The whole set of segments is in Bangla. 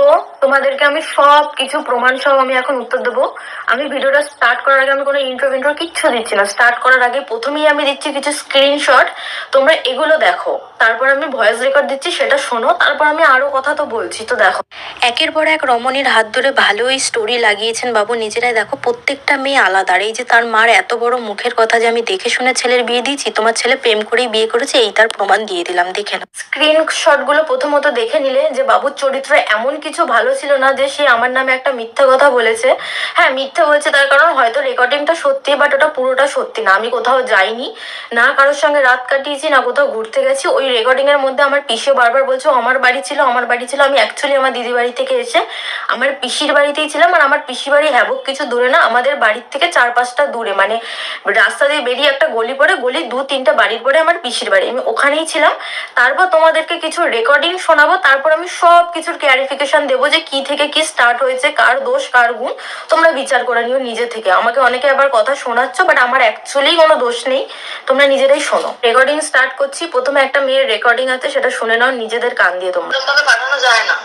তো তোমাদেরকে আমি সব কিছু প্রমাণ সহ আমি এখন উত্তর দেবো। আমি ভিডিওটা স্টার্ট করার আগে আমি কোনো ইন্ট্রো ইন্ট্রো কিচ্ছু দিচ্ছি না। স্টার্ট করার আগে প্রথমেই আমি দিচ্ছি কিছু স্ক্রিনশট তোমরা এগুলো দেখো। তারপর আমি ভয়েস রেকর্ড দিচ্ছি, সেটা শোনো। তারপর আমি আরও কথা তো বলছি, তো দেখো। একের পর এক রমণীর হাত ধরে ভালোই স্টোরি লাগিয়েছেন বাবু। নিজেরাই দেখো, প্রত্যেকটা মেয়ে আলাদা। এই যে তার মার এত বড় মুখের কথা যে আমি দেখে শুনে ছেলের বিয়ে দিয়েছি, তোমার ছেলে প্রেম করেই বিয়ে করেছে, এই তার প্রমাণ দিয়ে দিলাম, দেখে নাও। স্ক্রিনশটগুলো প্রথমত দেখে নিলে যে বাবুর চরিত্র এমন কিছু ভালো ছিল না যে সে আমার নামে একটা মিথ্যা কথা বলেছে। হ্যাঁ মিথ্যা বলেছে তার কারণ হয়তো রেকর্ডিংটা সত্যি বাট ওটা পুরোটা সত্যি না। আমি কোথাও যাইনি। না কারোর সঙ্গে রাত কাটিয়েছি, না কোথাও ঘুরতে গেছি। ওই রেকর্ডিং এর মধ্যে আমার পিসিও বারবার বলছে আমার বাড়ি ছিল, আমার বাড়ি ছিল। আমি অ্যাকচুয়ালি আমার দিদি বাড়ি থেকে এসে আমার পিসির বাড়িতেই ছিলাম আর আমার পিসি বাড়ি হ্যাবক কিছু দূরে না, আমাদের বাড়ির থেকে চার পাঁচটা দূরে। মানে রাস্তা দিয়ে বেরিয়ে একটা গলি পড়ে গলি দু তিনটা বাড়ির পরে আমার পিসির বাড়ি। আমি ওখানেই ছিলাম। তারপর তোমাদেরকে কিছু রেকর্ডিং শোনাবো, তারপর আমি সব কিছুর ক্লারিফিকেশন দেবো যে কি থেকে কি স্টার্ট হয়েছে কার দোষ কার গুণ তোমরা বিচার করে নিও নিজে থেকে। আমাকে অনেকে আবার কথা শোনাচ্ছ বাট আমার অ্যাকচুয়ালি কোনো দোষ নেই। তোমরা নিজেরাই শোনো। রেকর্ডিং স্টার্ট করছি। প্রথমে একটা মেয়ের রেকর্ডিং আছে সেটা শুনে নাও নিজেদের কান দিয়ে তোমরা। পাঠানো যায় না।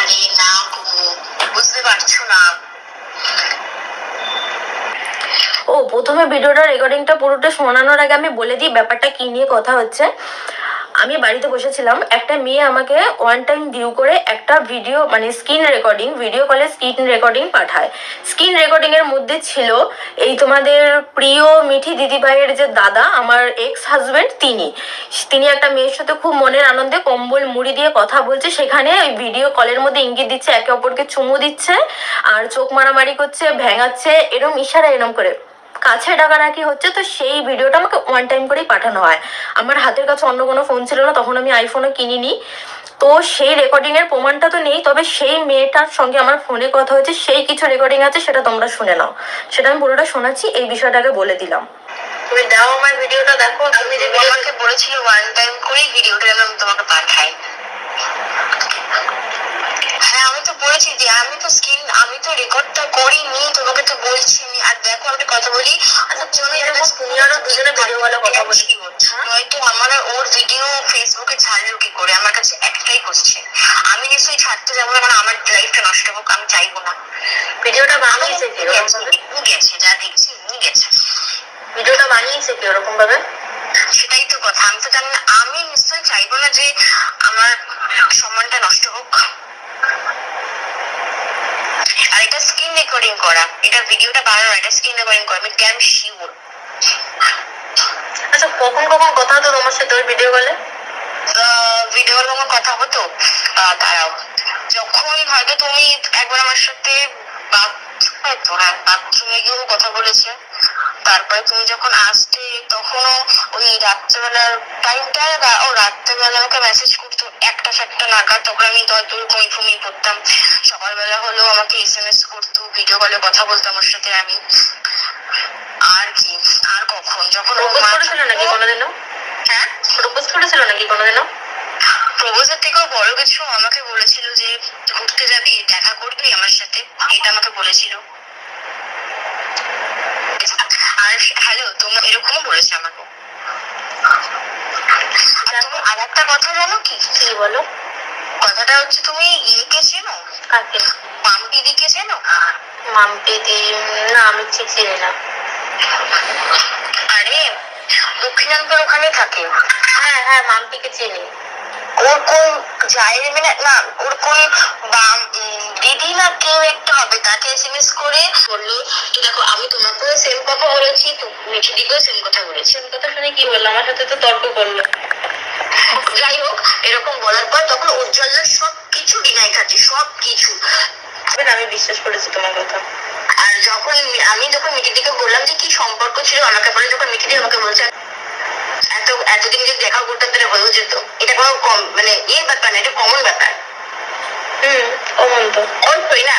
আরে না বুঝতে পারছ না। ও প্রথমে ভিডিওটা রেকর্ডিংটা পুরোটা শোনানোর আগে আমি বলে দিই ব্যাপারটা কি নিয়ে কথা হচ্ছে। আমি বাড়িতে বসেছিলাম, একটা মেয়ে আমাকে ওয়ান টাইম ভিউ করে একটা ভিডিও মানে স্ক্রিন রেকর্ডিং ভিডিও কলে স্ক্রিন রেকর্ডিং পাঠায়। স্ক্রিন রেকর্ডিং এর মধ্যে ছিল এই তোমাদের প্রিয় মিঠি দিদিভাইয়ের যে দাদা, আমার এক্স হাজবেন্ড তিনি। তিনি একটা মেয়ের সাথে খুব মনের আনন্দে কম্বল মুড়ি দিয়ে কথা বলছে, সেখানে ওই ভিডিও কলের মধ্যে ইঙ্গিত দিচ্ছে, একে অপরকে চুমু দিচ্ছে, আর চোখ মারামারি করছে, ভেঙাচ্ছে, এরম ইশারা এরম করে। কাছে ডাকাডাকি হচ্ছে, তো সেই ভিডিওটা আমাকে ওয়ান টাইম করেই পাঠানো হয়। আমার হাতের কাছে অন্য কোনো ফোন ছিল না, তখন আমি আইফোনও কিনিনি। তো সেই রেকর্ডিং এর প্রমাণটা তো নেই, তবে সেই মেয়েটার সঙ্গে আমার ফোনে কথা হয়েছে, সেই কিছু রেকর্ডিং আছে, সেটা তোমরা শুনে নাও। সেটা আমি পুরোটা শোনাচ্ছি, এই বিষয়টাকে বলে দিলাম। তুমি দাও আমার ভিডিওটা দেখো। তুমি যে আমাকে বলেছিল ওয়ান টাইম করেই ভিডিওটা আমি তোমাকে পাঠাই। হ্যাঁ আমি তো বলেছি যে আমি তো স্ক্রিন আমি তো রেকর্ডটা করিনি তোমাকে তো বলছি আর দেখো আমি কথা বলি আচ্ছা দুজনে কথা বলি। নয়তো আমার ওর ভিডিও ফেসবুকে ছাড়লো কি করে? আমার কাছে একটাই কোশ্চেন আমি নিশ্চয়ই ছাড়তে যাব না মানে আমার লাইফটা নষ্ট হোক আমি চাইব না। ভিডিওটা বানিয়েছে কি ও গেছে যা দেখছি ও গেছে। ভিডিওটা বানিয়েছে কি ওরকম ভাবে? সেটাই তো কথা আমি তো জানি আমি নিশ্চয়ই চাইব না যে আমার সম্মানটা নষ্ট হোক। আর এটা স্ক্রিন রেকর্ডিং করা। এটা ভিডিওটা বানানো এটা স্ক্রিন রেকর্ডিং করা। আমি ক্যাম শিওর আচ্ছা কখন কখন কথা হতো তোমার সাথে ওই ভিডিও কলে ভিডিওর কোনো কথা হতো? দাঁড়াও। যখন হয়তো তুমি একবার আমার সাথে তোরা বাথরুমে গিয়েও কথা বলেছে। তারপরে তুমি যখন আসতে তখনও ওই রাত্রেবেলার টাইমটা ও রাত্রেবেলা আমাকে মেসেজ করতো একটা সাতটা নাগাদ তখন আমি হয়তো ঘুমিয়ে ঘুমিয়ে পড়তাম। সকালবেলা হলেও আমাকে এস এম এস করতো ভিডিও কলে কথা বলতো আমার সাথে আমি। আর কি আর কখন? যখন করেছিল নাকি কোনোদিনও? হ্যাঁ? প্রপোজ করেছিল নাকি কোনোদিনও? প্রপোজের থেকেও বড় কিছু আমাকে বলেছিল যে ঘুরতে যাবি দেখা করবি আমার সাথে। এটা আমাকে বলেছিল। আর হ্যালো তোমার এরকমও বলেছে আমাকে। আর একটা কথা জানো কি? কি বলো? কথাটা হচ্ছে তুমি ইয়েকে চেনো? কাকে? মাম্পি দিকে চেনো? মাম্পি দি না আমি ঠিক চিনি না। আরে দক্ষিণান্তর ওখানে থাকে। হ্যাঁ হ্যাঁ মাম্পিকে চিনি। ওর কোন জায়ের মানে না ওর কোন বাম উম, দিদি না কেউ একটা হবে তাকে এসএমএস করে বলল দেখো আমি তোমাকেও সেম কথা বলেছি সেম কথা বলেছি। সেম কথা শুনে কি বলল আমার সাথে তো তর্ক করল। যাই হোক এরকম বলার পর তখন উজ্জ্বলের সব কিছু ডিনাই খাচ্ছি সব কিছু আমি বিশ্বাস করেছি তোমার কথা। আর যখন আমি যখন মিঠিদিকে বললাম যে কি সম্পর্ক ছিল আমাকে বলে যখন মিঠিদি আমাকে বলছে এত এতদিন যদি দেখা করতাম তাহলে হয়েও যেত। এটা কোনো কম মানে এর ব্যাপার না এটা কমন ব্যাপার। হুম অমন তো। অল্পই না।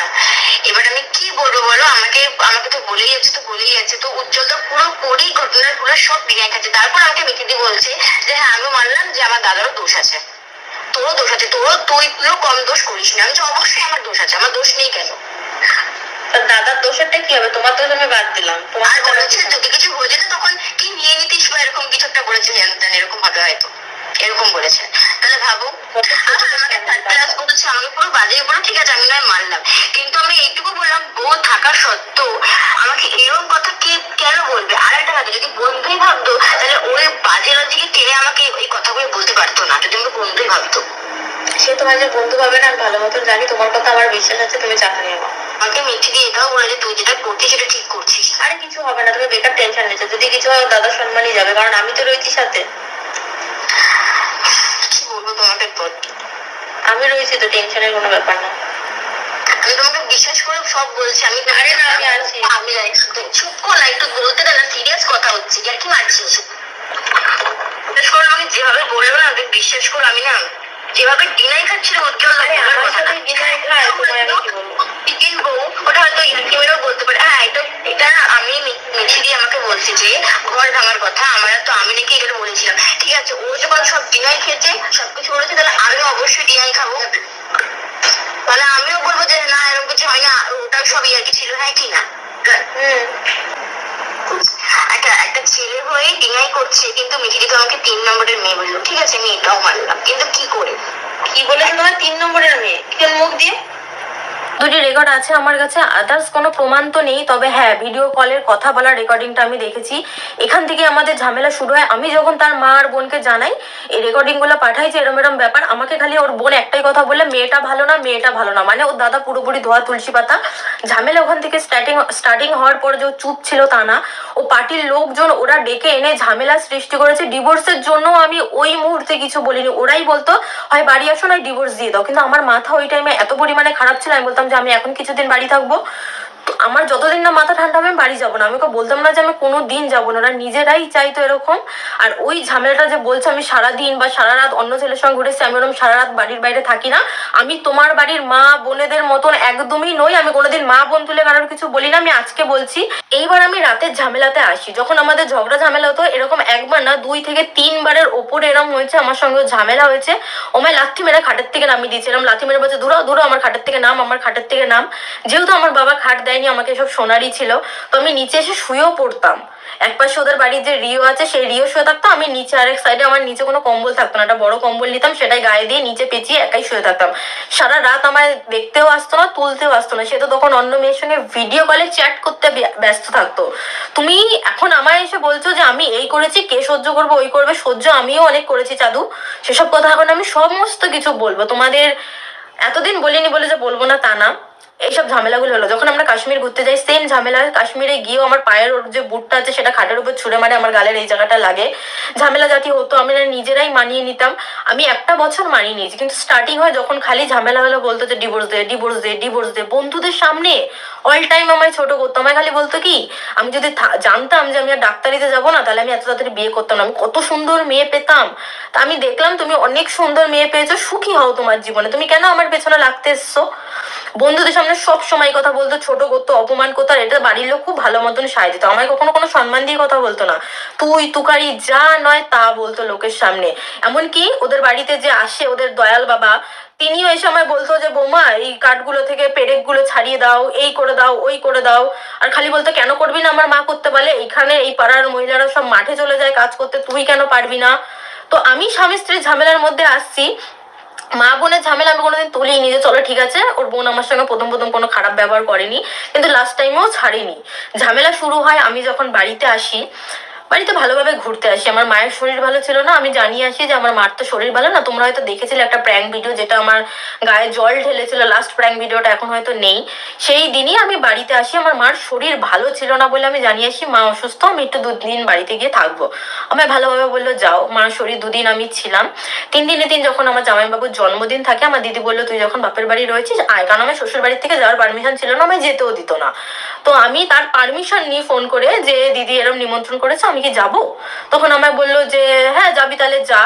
এবার আমি কি বলব বলো? আমাকে আমাকে তো বলেই যাচ্ছে তো বলেই যাচ্ছে তো উজ্জ্বল তো পুরো ঘটনার পুরো সব বিনায় খাচ্ছে। তারপর আমাকে মিকিদি বলছে যে হ্যাঁ আমি মানলাম যে আমার দাদারও দোষ আছে। তোরও দোষ আছে। তোরও তুই তুইও কম দোষ করিস না। আমি অবশ্যই আমার দোষ আছে। আমার দোষ নেই কেন? দাদার দোষেরটা কি হবে? তোমার দোষ আমি বাদ দিলাম। তোমার বলেছে যদি কিছু হয়ে যেত তখন কি নিয়ে নিতিস বা এরকম কিছু একটা বলেছে জানতেন এরকম হবে হয়তো। এরকম বলেছে। তাহলে ভাবো আমাকে থার্ড ক্লাস বলছে আমাকে পুরো বাজে বলে ঠিক আছে আমি নয় মানলাম। কিন্তু আমি এইটুকু বললাম বউ থাকা সত্ত্বেও আমাকে এরকম কথা কে কেন বলবে? আর একটা কথা যদি বন্ধুই ভাবতো তাহলে ওই বাজে লজিকে টেনে আমাকে কথাগুলো বলতে পারতো না। যদি আমাকে বন্ধুই ভাবতো। সে তোমার যে বন্ধু পাবে না আমি ভালো মতন জানি তোমার কথা আমার বিশ্বাস আছে তুমি চাকরি নেব আমাকে মিঠি দিয়ে এটাও বলে যে তুই যেটা করছিস সেটা ঠিক করছিস। আরে কিছু হবে না তুমি বেকার টেনশন নিচ্ছ। যদি কিছু হয় দাদার সম্মানই যাবে কারণ আমি তো রয়েছি সাথে। কি বলব তোমাকে তোর আমি রয়েছি তো টেনশনের কোনো ব্যাপার না। আমি তোমাকে বিশ্বাস করে সব বলছি আমি আরে না, আমি আছি। আমি চুপ কর না একটু বলতে না সিরিয়াস কথা হচ্ছে। আর কি মারছিস? বিশ্বাস করো আমি যেভাবে বলব না বিশ্বাস করো আমি না যেভাবে ডিনাই খাচ্ছিল উজ্জ্বল আরে আমি কি বলব? চিকেন বউ ওটা হয়তো ইয়ার্কি বলতে পারে। হ্যাঁ এটা এটা আমি মি- দিয়ে আমাকে বলছে যে ঘর ভাঙার কথা আমরা তো আমি নাকি এটা বলেছিলাম। ঠিক আছে ও যখন সব ডিনাই খেয়েছে সবকিছু বলেছে তাহলে আমিও অবশ্যই ডিনাই খাব। তাহলে আমিও বলব যে না এরকম কিছু হয় না ওটা সব ইয়ার্কি ছিল হ্যাঁ কি না? হুম। একটা একটা ছেলে হয়ে ডিনাই করছে, কিন্তু মিঠিদি তো আমাকে তিন নম্বরের মেয়ে বলল। ঠিক আছে আমি এটাও মানলাম কিন্তু কি করে? কি বলেছে তোমার? তিন নম্বরের মেয়ে। কেন মুখ দিয়ে? দুটি রেকর্ড আছে আমার কাছে আদার্স কোনো প্রমাণ তো নেই। তবে হ্যাঁ ভিডিও কলের কথা বলার রেকর্ডিংটা আমি দেখেছি। এখান থেকে আমাদের ঝামেলা শুরু হয়। আমি যখন তার মা আর বোনকে জানাই, এই রেকর্ডিংগুলো পাঠাই যে এরম এরম ব্যাপার, আমাকে খালি ওর বোন একটাই কথা বললে, মেয়েটা ভালো না, মেয়েটা ভালো না। মানে ওর দাদা পুরোপুরি ধোয়া তুলসী পাতা। ঝামেলা ওখান থেকে স্টার্টিং স্টার্টিং হওয়ার পর যে চুপ ছিল তা না। ও পার্টির লোকজন ওরা ডেকে এনে ঝামেলা সৃষ্টি করেছে। ডিভোর্সের জন্য আমি ওই মুহূর্তে কিছু বলিনি। ওরাই বলতো, হয় বাড়ি আসো না ডিভোর্স দিয়ে দাও। কিন্তু আমার মাথা ওই টাইমে এত পরিমাণে খারাপ ছিল, আমি বলতাম যে আমি এখন কিছুদিন বাড়ি থাকব। আমার যতদিন না মাথা ঠান্ডা হবে, আমি বাড়ি যাব না। আমি ওকে বলতাম না যে আমি কোনো দিন যাব না। ওরা নিজেরাই চাইতো এরকম। আর ওই ঝামেলাটা যে বলছে, আমি সারা দিন বা সারা রাত অন্য ছেলের সঙ্গে ঘুরেছি, আমি ওরকম সারা রাত বাড়ির বাইরে থাকি না। আমি তোমার বাড়ির মা, বোনেদের মতন একদমই নই। আমি কোনোদিন মা, বোন তুলে কারোর কিছু বলি না। আমি আজকে বলছি, এইবার আমি রাতের ঝামেলাতে আসি। যখন আমাদের ঝগড়া ঝামেলা হতো, এরকম একবার না, দুই থেকে তিনবারের ওপরে এরকম হয়েছে, আমার সঙ্গে ঝামেলা হয়েছে। ও আমায় লাথি মেরে খাটের থেকে নামিয়ে দিয়েছে। এরম লাথি মেরে বলছে দূরো দূরো আমার খাটের থেকে নাম, আমার খাটের থেকে নাম। যেহেতু আমার বাবা খাট দেয়নি আমাকে সব সোনারই ছিল, তো আমি নিচে এসে শুয়েও পড়তাম। এক পাশে ওদের বাড়ির যে রিও আছে, সেই রিও শুয়ে থাকতো, আমি নিচে আরেক সাইডে আমার নিচে কোনো কম্বল থাকতো না, একটা বড় কম্বল নিতাম, সেটাই গায়ে দিয়ে নিচে পেঁচিয়ে একাই শুয়ে থাকতাম। সারা রাত আমায় দেখতেও আসতো না, তুলতেও আসতো না। সে তো তখন অন্য মেয়ের সঙ্গে ভিডিও কলে চ্যাট করতে ব্যস্ত থাকতো। তুমি এখন আমায় এসে বলছো যে আমি এই করেছি, কে সহ্য করব, ওই করবে, সহ্য আমিও অনেক করেছি, চাদু। সেসব কথা এখন আমি সমস্ত কিছু বলব। তোমাদের এতদিন বলিনি বলে যে বলব না তা না। এইসব ঝামেলাগুলো হলো। যখন আমরা কাশ্মীর ঘুরতে যাই সেম ঝামেলা কাশ্মীরে গিয়েও আমার পায়ের যে বুটটা আছে, সেটা খাটের উপর ছুঁড়ে মারে আমার গালের এই জায়গাটা লাগে। ঝামেলা জাতি হতো, আমি নিজেরাই মানিয়ে নিতাম। আমি একটা বছর মানিয়ে নিয়েছি, কিন্তু স্টার্টিং হয় যখন খালি ঝামেলা হলো বলতো যে ডিভোর্স দে ডিভোর্স দে ডিভোর্স দে। বন্ধুদের সামনে অল টাইম আমায় ছোট করতো। আমায় খালি বলতো কি, আমি যদি জানতাম যে আমি আর ডাক্তারিতে যাব না, তাহলে আমি এত তাড়াতাড়ি বিয়ে করতাম না। আমি কত সুন্দর মেয়ে পেতাম। তা আমি দেখলাম তুমি অনেক সুন্দর মেয়ে পেয়েছ, সুখী হও তোমার জীবনে। তুমি কেন আমার পেছনে লাগতে এসছো? বন্ধুদের সামনে সব সময় কথা বলতো, ছোট করতো, অপমান করতো, আর এটা বাড়ির লোক খুব ভালো মতন সায় দিত। আমায় কখনো কোনো সম্মান দিয়ে কথা বলতো না। তুই, তুকারি, যা নয় তা বলতো লোকের সামনে। এমনকি ওদের বাড়িতে যে আসে ওদের দয়াল বাবা, তিনিও এই সময় বলতো যে, বৌমা, এই কাঠগুলো থেকে পেরেকগুলো ছাড়িয়ে দাও, এই করে দাও, ওই করে দাও। আর খালি বলতো, কেন করবি না আমার মা করতে বলে? এখানে এই পাড়ার মহিলারা সব মাঠে চলে যায় কাজ করতে, তুই কেন পারবি না? তো আমি স্বামী স্ত্রীর ঝামেলার মধ্যে আসছি। মা বোনের ঝামেলা আমি কোনোদিন তুলিনি যে চলো ঠিক আছে, ওর বোন আমার সঙ্গে প্রথম প্রথম কোনো খারাপ ব্যবহার করেনি, কিন্তু লাস্ট টাইমেও ছাড়েনি। ঝামেলা শুরু হয় আমি যখন বাড়িতে আসি বাড়িতে ভালোভাবে ঘুরতে আসি। আমার মায়ের শরীর ভালো ছিল না, আমি জানিয়ে আসি যে আমার মার তো শরীর ভালো না, তোমরা হয়তো দেখেছিলে একটা প্র্যাঙ্ক ভিডিও যেটা আমার গায়ে জল ঢেলেছিল লাস্ট প্র্যাঙ্ক ভিডিওটা এখন হয়তো নেই। সেই দিনই আমি বাড়িতে আসি, আমার মার শরীর ভালো ছিল না বলে আমি জানিয়ে আসি, মা অসুস্থ, আমি একটু দুদিন বাড়িতে গিয়ে থাকব। আমায় ভালোভাবে বলল, যাও, মার শরীর দুদিন আমি ছিলাম। তিন দিনে দিন যখন আমার জামাইবাবুর জন্মদিন থাকে, আমার দিদি বলল, তুই যখন বাপের বাড়ি রয়েছিস, আয়। কারণ আমার শ্বশুর বাড়ির থেকে যাওয়ার পারমিশন ছিল না, আমায় যেতেও দিত না। তো আমি তার পারমিশন নিয়ে ফোন করে যে, দিদি এরম নিমন্ত্রণ করেছে, আমি কি যাব? তখন আমায় বলল যে হ্যাঁ যাবি তাহলে যা।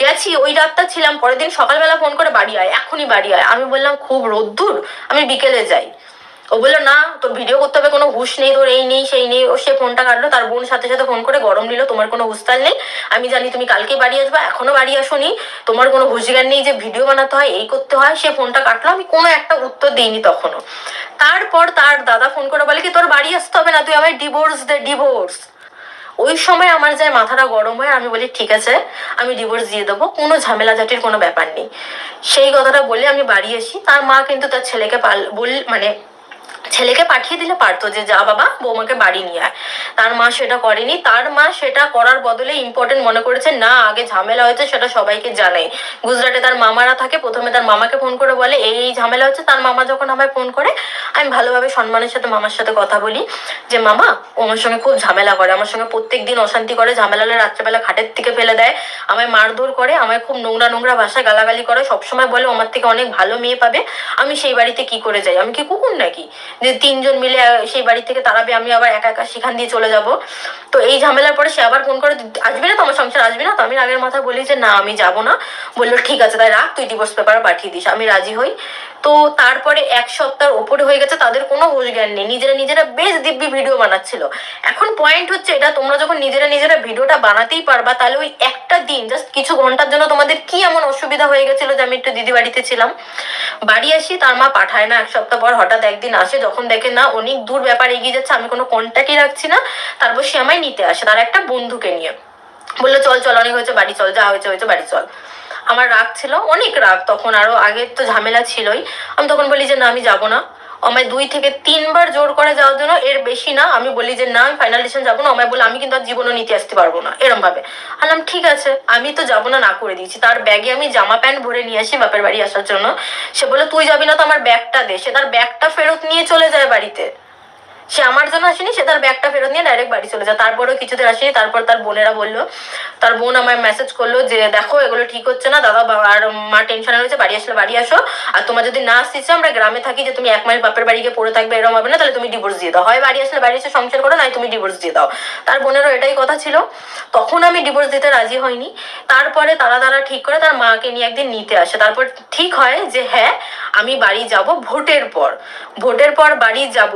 গেছি, ওই রাতটা ছিলাম, পরের দিন সকালবেলা ফোন করে বাড়ি আয়, এখনই বাড়ি আয়। আমি বললাম, খুব রোদ্দুর, আমি বিকেলে যাই। ও বলল, না, তোর ভিডিও করতে হবে, কোনো হুশ নেই, তোর এই নেই, সেই নেই। ও সে ফোনটা কাটলো, তার বোন সাথে সাথে ফোন করে গরম নিল তোমার কোনো হুস্তাল নেই? আমি জানি তুমি কালকে বাড়ি আসবে, এখনও বাড়ি আসোনি। তোমার কোনো হুঁশজ্ঞান নেই যে ভিডিও বানাতে হয়, এই করতে হয়? সে ফোনটা কাটলো, আমি কোনো একটা উত্তর দিইনি তখনও। তারপর তার দাদা ফোন করে বলে কি, তোর বাড়ি আসতে হবে না, তুই আমায় ডিভোর্স দে ডিভোর্স ওই সময় আমার যায় মাথাটা গরম হয় আমি বলি, ঠিক আছে, আমি ডিভোর্স দিয়ে দেবো, কোনো ঝামেলা ঝাটির কোনো ব্যাপার নেই। সেই কথাটা বলে আমি বাড়ি আসি তার মা কিন্তু তার ছেলেকে পাল বল মানে ছেলেকে পাঠিয়ে দিলে পারতো যে, যা বাবা, বৌমাকে বাড়ি নিয়ে আয়। তার মা সেটা করেনি। তার মা সেটা করার বদলে ইম্পর্টেন্ট মনে করেছে, না, আগে ঝামেলা হয়েছে, সেটা সবাইকে জানাই। গুজরাটে তার মামারা থাকে, প্রথমে তার মামাকে ফোন করে বলে, এই ঝামেলা হচ্ছে। তার মামা যখন আমায় ফোন করে, আমি ভালোভাবে সম্মানের সাথে মামার সাথে কথা বলি যে, মামা, ও আমার সঙ্গে খুব ঝামেলা করে, আমার সঙ্গে প্রত্যেক দিন অশান্তি করে ঝামেলা হলে রাত্রেবেলা খাটের থেকে ফেলে দেয়, আমায় মারধর করে, আমায় খুব নোংরা নোংরা ভাষায় গালাগালি করে, সবসময় বলে আমার থেকে অনেক ভালো মেয়ে পাবে, আমি সেই বাড়িতে কি করে যাই? আমি কি কুকুর নাকি? যে তিনজন মিলে সেই বাড়ি থেকে তাড়াবে আমি আবার একা একা সেখান দিয়ে চলে যাব। তো এই ঝামেলার পরে সে আবার ফোন করে, আসবি না তোমার সংসার আসবি না? তো আমি আগের মাথায় বলি যে, না, আমি যাব না। বলল, ঠিক আছে, তাই রাখ, তুই ডিভোর্স পেপার পাঠিয়ে দিস, আমি রাজি হই। তো তারপরে এক সপ্তাহ ওপরে হয়ে গেছে, তাদের কোনো হোশ জ্ঞান নেই। নিজেরা নিজেরা বেশ দিব্যি ভিডিও বানাচ্ছিল। এখন পয়েন্ট হচ্ছে এটা, তোমরা যখন নিজেরা নিজেরা ভিডিওটা বানাতেই পারবা, তাহলে ওই একটা দিন জাস্ট কিছু ঘণ্টার জন্য তোমাদের কি এমন অসুবিধা হয়ে গেছিল যে আমি একটু দিদি বাড়িতে ছিলাম? বাড়ি আসি, তার মা পাঠায় না, এক সপ্তাহ পর হঠাৎ একদিন আসে যখন দেখে, না, অনেক দূর ব্যাপার এগিয়ে যাচ্ছে, আমি কোনো কন্ট্যাক্টই রাখছি না। তারপর সে আমায় নিতে আসে, তার একটা বন্ধুকে নিয়ে। বলল, চল চল, অনেক হয়েছে, বাড়ি চল, যা হয়েছে হয়েছে, বাড়ি চল। আমার রাগ ছিল, অনেক রাগ, তখন আরও আগের তো ঝামেলা ছিলই। আমি তখন বলি যে, না, আমি যাব না। আমায় দুই থেকে তিনবার জোর করে যাওয়ার জন্য এর বেশি না। আমি বলি যে, না, আমি ফাইনাল ডিসিশন যাব না। আমায় বলে, আমি কিন্তু আর জীবনও নিতে আসতে পারব না। এরম ভাবে আলাম ঠিক আছে, আমি তো যাব না না করে দিয়েছি। তার ব্যাগে আমি জামা প্যান্ট ভরে নিয়ে আসি বাপের বাড়ি আসার জন্য। সে বলে, তুই যাবি না তো আমার ব্যাগটা দে। সে তার ব্যাগটা ফেরত নিয়ে চলে যায় বাড়িতে। সে আমার জন্য আসেনি, সে তার ব্যাগটা ফেরত নিয়ে ডাইরেক্ট বাড়ি চলে যায়। তারপরেও কিছুদিন আসেনি, তারপর তার বোনেরা বলল, তার বোন আমায় মেসেজ করল যে, দেখো, এগুলো ঠিক হচ্ছে না, দাদা আর মা টেনশনে রয়েছে, বাড়ি আসলে বাড়ি আসো। আর তোমার যদি না আসছে আমরা গ্রামে থাকি যে, তুমি এক মাস বাপের বাড়ি গিয়ে পড়ে থাকবে, এরকম হবে না, তাহলে তুমি ডিভোর্স দিয়ে দাও। হয় বাড়ি আসলে বাড়ি এসে সংসার করো, নয় তুমি ডিভোর্স দিয়ে দাও। তার বোনেরও এটাই কথা ছিল। তখন আমি ডিভোর্স দিতে রাজি হইনি। তারপরে তারা তারা ঠিক করে তার মাকে নিয়ে একদিন নিতে আসে। তারপর ঠিক হয় যে হ্যাঁ আমি বাড়ি যাব ভোটের পর। ভোটের পর বাড়ি যাব।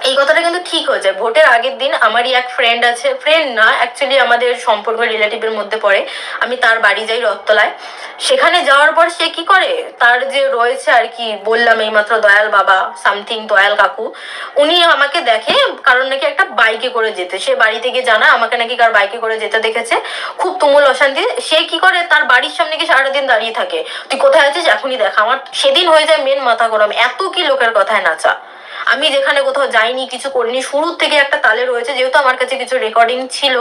এই কথাটা কিন্তু ঠিক হয়ে যায়। ভোটের আগের দিন আমারই এক ফ্রেন্ড আছে। ফ্রেন্ড না অ্যাকচুয়ালি আমাদের সম্পর্ক রিলেটিভের মধ্যে পড়ে। আমি তার বাড়ি যাই রথতলায়। সেখানে যাওয়ার পর সে কি করে? তার যে রয়েছে আর কি, বললাম এইমাত্র দয়াল বাবা সামথিং দয়াল কাকু, উনি আমাকে দেখে কারণ নাকি একটা বাইকে করে যেতে। সে বাড়ি থেকে জানা, আমাকে নাকি কার বাইকে করে যেতে দেখেছে। খুব তুমুল অশান্তি। সে কি করে? তার বাড়ির সামনে গিয়ে সারাদিন দাঁড়িয়ে থাকে। তুই কোথায় আছিস? এখনই দেখা। আমার সেদিন হয়ে যায় মেন মাথা গরম। এত কি লোকের কথায় নাচা। আমি যেখানে কোথাও যাইনি, কিছু করিনি শুরুর থেকে একটা তালে রয়েছে, যেহেতু আমার কাছে কিছু রেকর্ডিং ছিল,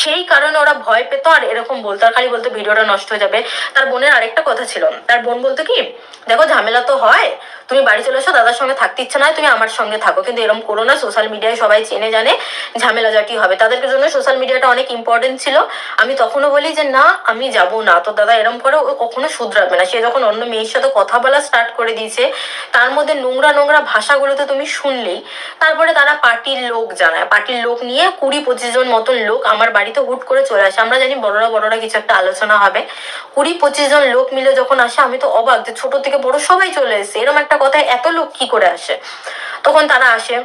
সেই কারণে ওরা ভয় পেত আর এরকম বলতো, আর খালি বলতো, ভিডিওটা নষ্ট হয়ে যাবে। তার বোনের আরেকটা কথা ছিল, তার বোন বলতো কি, দেখো, ঝামেলা তো হয় তুমি বাড়ি চলে এসো, দাদার সঙ্গে থাকতে ইচ্ছে নয় তুমি আমার সঙ্গে থাকো। কিন্তু এরকম করো না সোশ্যাল মিডিয়ায় সবাই চেনে, জানে ঝামেলা জাটি হবে। তাদের জন্য সোশ্যাল মিডিয়াটা অনেক ইম্পর্টেন্ট ছিল। আমি তখনও বলি যে, না, আমি যাব না। তো দাদা এরকম করে ও কখনো শুধরাবে না। সে যখন অন্য মেয়ের সাথে কথা বলা স্টার্ট করে দিয়েছে, তার মধ্যে নোংরা নোংরা ভাষাগুলো তো তুমি শুনলেই, তারপরে তারা পার্টির লোক জানায়। পার্টির লোক নিয়ে কুড়ি পঁচিশ জন মতন লোক আমার বাড়িতে হুট করে চলে আসে। আমরা জানি বড়রা বড়রা কিছু একটা আলোচনা হবে। কুড়ি পঁচিশ জন লোক মিলে যখন আসে, আমি তো অবাক যে ছোট থেকে বড় সবাই চলে এসে এরকম একটা কথায় এত লোক কি করে আসে? তখন তারা আসে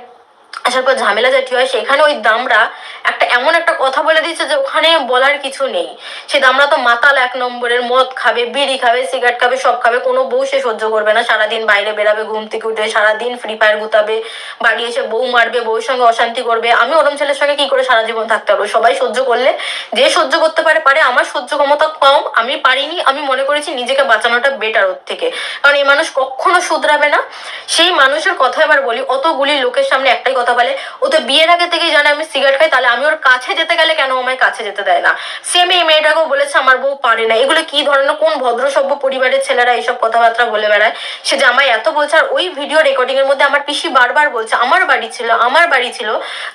আসার পর ঝামেলা জাতীয় হয়। সেখানে ওই দামরা একটা এমন একটা কথা বলে দিচ্ছে যে ওখানে বলার কিছু নেই। সে দামরা তো মাতাল এক নম্বরের, মদ খাবে, বিড়ি খাবে, সিগারেট খাবে, সব খাবে, কোনো বউ সে সহ্য করবে না। সারাদিন বাইরে বেরাবে ঘুম থেকে উঠে সারাদিন ফ্রি ফায়ার গুতাবে, বাড়ি এসে বউ মারবে বউর সঙ্গে অশান্তি করবে। আমি ওরম ছেলের সঙ্গে কি করে সারা জীবন থাকতে পারব? সবাই সহ্য করলে, যে সহ্য করতে পারে পারে। আমার সহ্য ক্ষমতা কম, আমি পারিনি, আমি মনে করেছি নিজেকে বাঁচানোটা বেটার ওর থেকে। কারণ এই মানুষ কখনো শুধরাবে না। সেই মানুষের কথা এবার বলি, অতগুলি লোকের সামনে একটাই কথা বলে, ও তো বিয়ের আগে থেকেই জানে আমি সিগারেট খাই, তাহলে আমি ওর কাছে যেতে গেলে কেন আমায় কাছে যেতে দেয় না? সেম এই মেয়েটাকেও বলেছে, আমার বউ পারে না। এগুলো কি ধরনের, কোন ভদ্র সভ্য পরিবারের ছেলেরা এইসব কথাবার্তা বলে বেড়ায়? সে যে আমায় এত বলছে, আর ওই ভিডিও রেকর্ডিং এর মধ্যে আমার পিসি বারবার বলছে, আমার বাড়ি ছিল, আমার বাড়ি ছিল।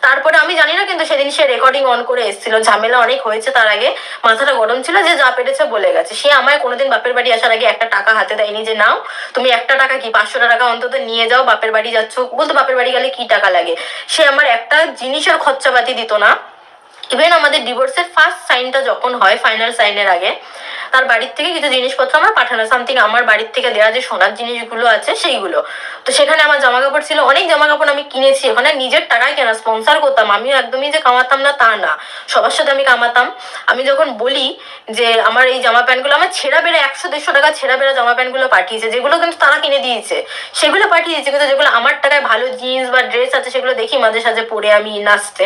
তারপরে আমি জানি না, কিন্তু সেদিন সে রেকর্ডিং অন করে এসেছিল। ঝামেলা অনেক হয়েছে তার আগে, মাথাটা গরম ছিল যে যা পেরেছে বলে গেছে। সে আমায় কোনোদিন বাপের বাড়ি আসার আগে একটা টাকা হাতে দেয়নি যে, নাও, তুমি একটা টাকা কি পাঁচশো টাকা অন্তত নিয়ে যাও, বাপের বাড়ি যাচ্ছ? বলতো, বাপের বাড়ি গেলে কি টাকা লাগে? সে আমার একটা জিনিসের খরচাপাতি দিত না। ইভেন আমাদের ডিভোর্সের ফার্স্ট সাইনটা যখন হয় ফাইনাল সাইনের আগে তার বাড়ির থেকে কিছু জিনিসপত্র আমার পাঠানো সামথিং আমার বাড়ির থেকে দেওয়া যে সোনার জিনিসগুলো আছে সেইগুলো। তো সেখানে আমার জামা কাপড় ছিল, অনেক জামা কাপড় আমি কিনেছি, ওখানে নিজের টাকায় কেনা স্পন্সার করতাম। আমিও একদমই যে কামাতাম না, তা না। সবার সাথে আমি কামাতাম। আমি যখন বলি যে আমার এই জামা প্যান্টগুলো, আমার ছেঁড়া বেড়ে একশো দেড়শো টাকা ছেঁড়া বেড়া জামা প্যান্টগুলো পাঠিয়েছে, যেগুলো কিন্তু তারা কিনে দিয়েছে। সেগুলো পাঠিয়েছে, কিন্তু যেগুলো আমার টাকায় ভালো জিন্স বা ড্রেস আছে, সেগুলো দেখি মাঝে সাঝে পরে আমি নাচতে।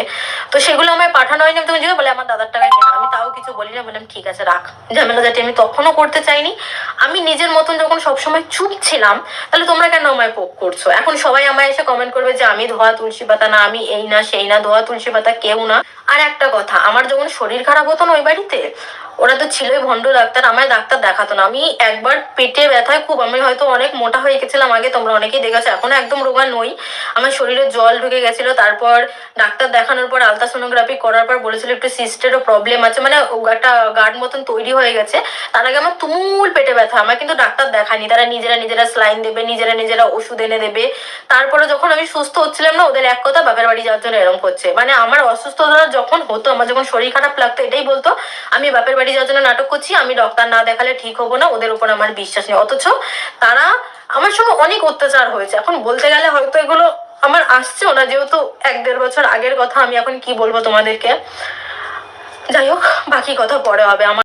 তো সেগুলো আমার পাঠানো হয়নি। তুমি জিজ্ঞেস বলে, আমার দাদার টাকায় কেনা। আমি তাও কিছু বলি না বললাম, ঠিক আছে, রাখ। ঝামেলা যাতে আমি তখনও করতে চাইনি, আমি নিজের মতন যখন সবসময় চুপ ছিলাম, তাহলে তোমরা কেন আমায় পোক করছ? এখন সবাই আমায় এসে কমেন্ট করবে যে, আমি ধোয়া তুলসী পাতা না, আমি এই না, সেই না, ধোয়া তুলসী পাতা কেউ না। আর একটা কথা, আমার যখন শরীর খারাপ হতো না ওই বাড়িতে ওরা তো ছিলই ভণ্ড ডাক্তার, আমায় ডাক্তার দেখাতো না। আমি একবার পেটে ব্যথায় খুব, আমি হয়তো অনেক মোটা হয়ে গেছিলাম আগে, তোমরা অনেকেই দেখেছ, এখনও একদম রোগা নই। আমার শরীরে জল ঢুকে গেছিল, তারপর ডাক্তার দেখানোর পর আলট্রাসোনোগ্রাফি করার পর বলেছিল একটু সিস্টেরও প্রবলেম আছে মানে একটা গার্ড মতন তৈরি হয়ে গেছে। তার আগে আমার তুমুল পেটে ব্যথা আমার কিন্তু ডাক্তার দেখায়নি। তারা নিজেরা নিজেরা স্লাইন দেবে, নিজেরা নিজেরা ওষুধ এনে দেবে। তারপরে যখন আমি সুস্থ হচ্ছিলাম না, ওদের এক কথা, বাপের বাড়ি যাওয়ার জন্য এরকম করছে। মানে আমার অসুস্থতা যখন হতো, আমার যখন শরীর খারাপ লাগতো, এটাই বলতো, আমি বাপের বাড়ি যাওয়ার জন্য নাটক করছি, আমি ডক্টর না দেখালে ঠিক হব না, ওদের উপর আমার বিশ্বাস নেই। অথচ তারা আমার সঙ্গে অনেক অত্যাচার হয়েছে। এখন বলতে গেলে হয়তো এগুলো আমার আসছেও না, যেহেতু এক দেড় বছর আগের কথা, আমি এখন কি বলব তোমাদেরকে? যাই হোক, বাকি কথা পরে হবে। আমার